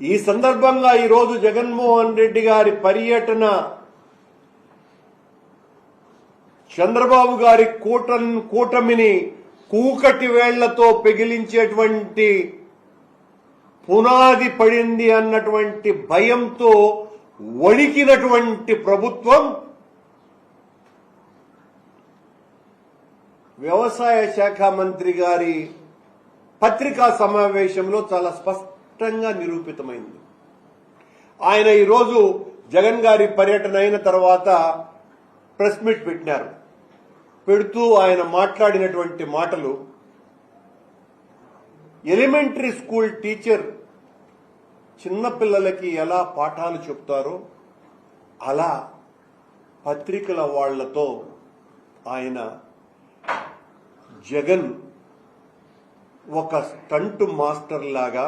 ఈ సందర్భంగా ఈరోజు జగన్మోహన్ రెడ్డి గారి పర్యటన చంద్రబాబు గారి కూట కూటమిని కూకటి వేళ్ళతో పెగిలించేటువంటి పునాది పడింది అన్నటువంటి భయంతో వణికినటువంటి ప్రభుత్వం వ్యవసాయ శాఖ మంత్రి గారి పత్రికా సమావేశంలో చాలా స్పష్టంగా నిరూపితమైంది. ఆయన ఈరోజు జగన్ గారి పర్యటన అయిన తర్వాత ప్రెస్ మీట్ పెట్టినారు. పెడుతూ ఆయన మాట్లాడినటువంటి మాటలు ఎలిమెంటరీ స్కూల్ టీచర్ చిన్నపిల్లలకి ఎలా పాఠాలు చెప్తారో అలా పత్రికల వాళ్ళతో ఆయన జగన్ ఒక స్టంట్ మాస్టర్ లాగా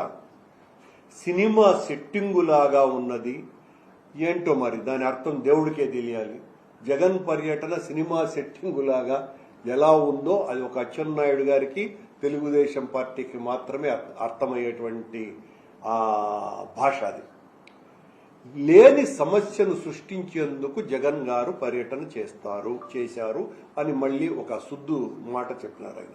సినిమా సెట్టింగు లాగా ఉన్నది. ఏంటో మరి? దాని అర్థం దేవుడికే తెలియాలి. జగన్ పర్యటన సినిమా సెట్టింగు లాగా ఎలా ఉందో అది ఒక అచ్చెన్నాయుడు గారికి తెలుగుదేశం పార్టీకి మాత్రమే అర్థమయ్యేటువంటి ఆ భాష అది. లేని సమస్యను సృష్టించేందుకు జగన్ గారు పర్యటన చేస్తారు చేశారు అని మళ్ళీ ఒక సుద్దు మాట చెప్పినారు ఆయన.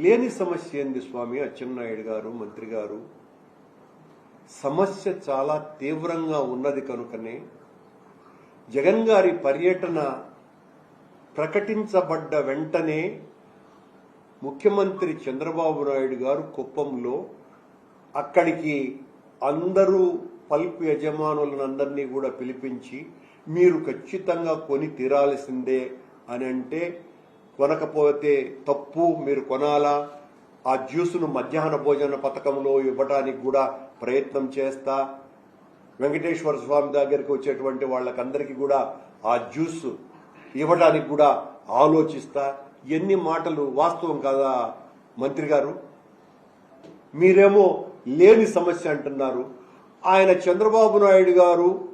లేని సమస్య ఏంది స్వామి? అచ్చెన్నాయుడు గారు మంత్రి గారు సమస్య చాలా తీవ్రంగా ఉన్నది కనుకనే జగన్ గారి పర్యటన ప్రకటించబడ్డ వెంటనే ముఖ్యమంత్రి చంద్రబాబు నాయుడు గారు కుప్పంలో అక్కడికి అందరూ పల్ప్ యజమానులందరినీ కూడా పిలిపించి మీరు ఖచ్చితంగా కొని తీరాల్సిందే అని అంటే కొనకపోతే తప్పు మీరు కొనాలా? ఆ జ్యూసును మధ్యాహ్న భోజన పథకంలో ఇవ్వడానికి కూడా ప్రయత్నం చేస్తా. వెంకటేశ్వర స్వామి దగ్గరికి వచ్చేటువంటి వాళ్ళకందరికీ కూడా ఆ జ్యూస్ ఇవ్వడానికి కూడా ఆలోచిస్తా. ఎన్ని మాటలు వాస్తవం కాదా మంత్రి గారు? మీరేమో లేని సమస్య అంటున్నారు. ఆయన చంద్రబాబు నాయుడు గారు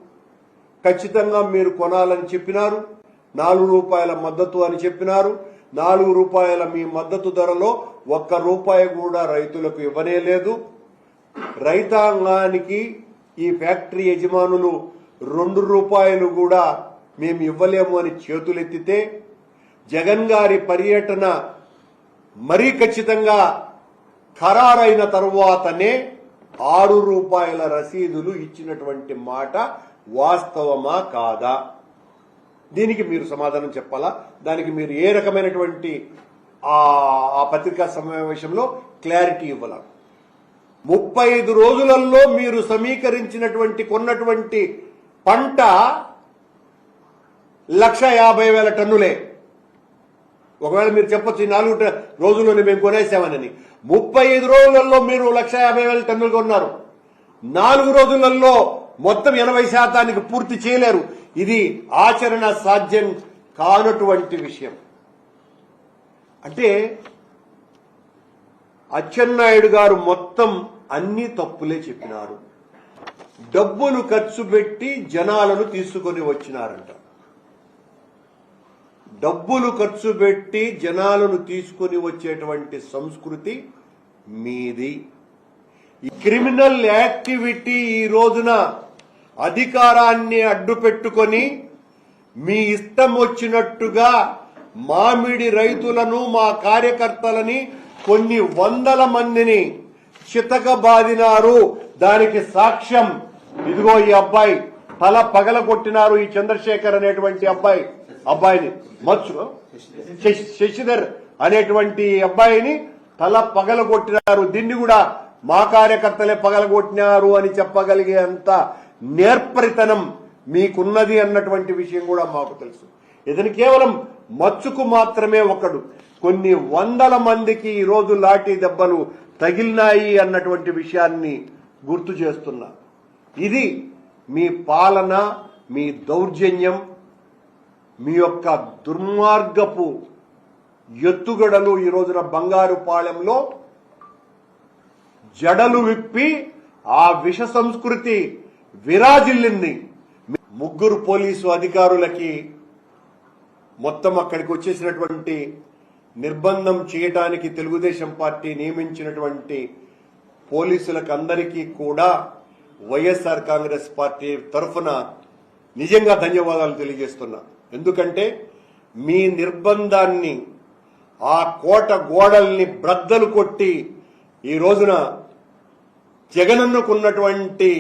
ఖచ్చితంగా మీరు కొనాలని చెప్పినారు. నాలుగు రూపాయల మద్దతు అని చెప్పినారు. నాలుగు రూపాయల మీ మద్దతు ధరలో ఒక్క రూపాయి కూడా రైతులకు ఇవ్వనే లేదు. రైతాంగానికి ఈ ఫ్యాక్టరీ యజమానులు రెండు రూపాయలు కూడా మేము ఇవ్వలేము అని చేతులెత్తితే జగన్ గారి పర్యటన మరీ ఖచ్చితంగా ఖరారైన తరువాతనే ఆరు రూపాయల రసీదులు ఇచ్చినటువంటి మాట వాస్తవమా కాదా? దీనికి మీరు సమాధానం చెప్పాలా? దానికి మీరు ఏ రకమైనటువంటి ఆ పత్రికా సమావేశంలో క్లారిటీ ఇవ్వాలి? ముప్పై ఐదు రోజులలో మీరు సమీకరించినటువంటి కొన్నటువంటి పంట లక్ష యాభై వేల టన్నులే. ఒకవేళ మీరు చెప్పొచ్చు ఈ నాలుగు రోజుల్లోనే మేము కొనేసామని ముప్పై ఐదు రోజులలో మీరు లక్ష యాభై వేల టన్నులు కొన్నారు. నాలుగు రోజులలో మొత్తం ఎనభై శాతానికి పూర్తి చేయలేరు. ఇది ఆచరణ సాధ్యం కానటువంటి విషయం. అంటే అచ్చెన్నాయుడు గారు మొత్తం అన్ని తప్పులే చెప్పినారు. డబ్బులు ఖర్చు పెట్టి జనాలను తీసుకొని వచ్చినారంట. డబ్బులు ఖర్చు పెట్టి జనాలను తీసుకొని వచ్చేటువంటి సంస్కృతి మీది. ఈ క్రిమినల్ యాక్టివిటీ ఈ రోజున అధికారాన్ని అడ్డు పెట్టుకొని మీ ఇష్టం వచ్చినట్టుగా మామిడి రైతులను మా కార్యకర్తలని కొన్ని వందల మందిని చితకబాదినారు. దానికి సాక్ష్యం ఇదిగో ఈ అబ్బాయి తల పగలగొట్టినారు ఈ చంద్రశేఖర్ అనేటువంటి అబ్బాయి అబ్బాయిని. మచ్చు శశి- శశిధర్ అనేటువంటి అబ్బాయిని తల పగలగొట్టినారు. దీన్ని కూడా మా కార్యకర్తలే పగలగొట్టినారు అని చెప్పగలిగే అంత నేర్పరితనం మీకున్నది అన్నటువంటి విషయం కూడా మాకు తెలుసు. ఇతను కేవలం మచ్చుకు మాత్రమే ఒకడు. కొన్ని వందల మందికి ఈ రోజు లాఠీ దెబ్బలు తగిలినాయి అన్నటువంటి విషయాన్ని గుర్తు చేస్తున్నా. ఇది మీ పాలన మీ దౌర్జన్యం మీ యొక్క దుర్మార్గపు ఎత్తుగడలు ఈ రోజున బంగారు పాళెంలో జడలు విప్పి ఆ విష సంస్కృతి విరాజిల్లింది. ముగ్గురు పోలీసు అధికారులకి మొత్తం అక్కడికి వచ్చేసినటువంటి నిర్బంధం చేయటానికి తెలుగుదేశం పార్టీ నియమించినటువంటి పోలీసులకు అందరికీ కూడా వైఎస్ఆర్ కాంగ్రెస్ పార్టీ తరఫున నిజంగా ధన్యవాదాలు తెలియజేస్తున్నా. ఎందుకంటే మీ నిర్బంధాన్ని ఆ కోట గోడల్ని బ్రద్దలు కొట్టి ఈ రోజున జగనన్నకున్నటువంటి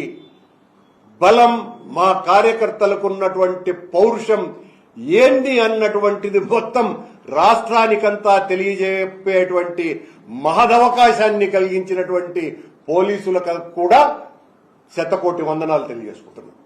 బలం మా కార్యకర్తలకు ఉన్నటువంటి పౌరుషం ఏంది అన్నటువంటిది మొత్తం రాష్ట్రానికంతా తెలియజెప్పేటువంటి మహదవకాశాన్ని కలిగించినటువంటి పోలీసులకు కూడా శతకోటి వందనాలు తెలియజేసుకుంటున్నాం.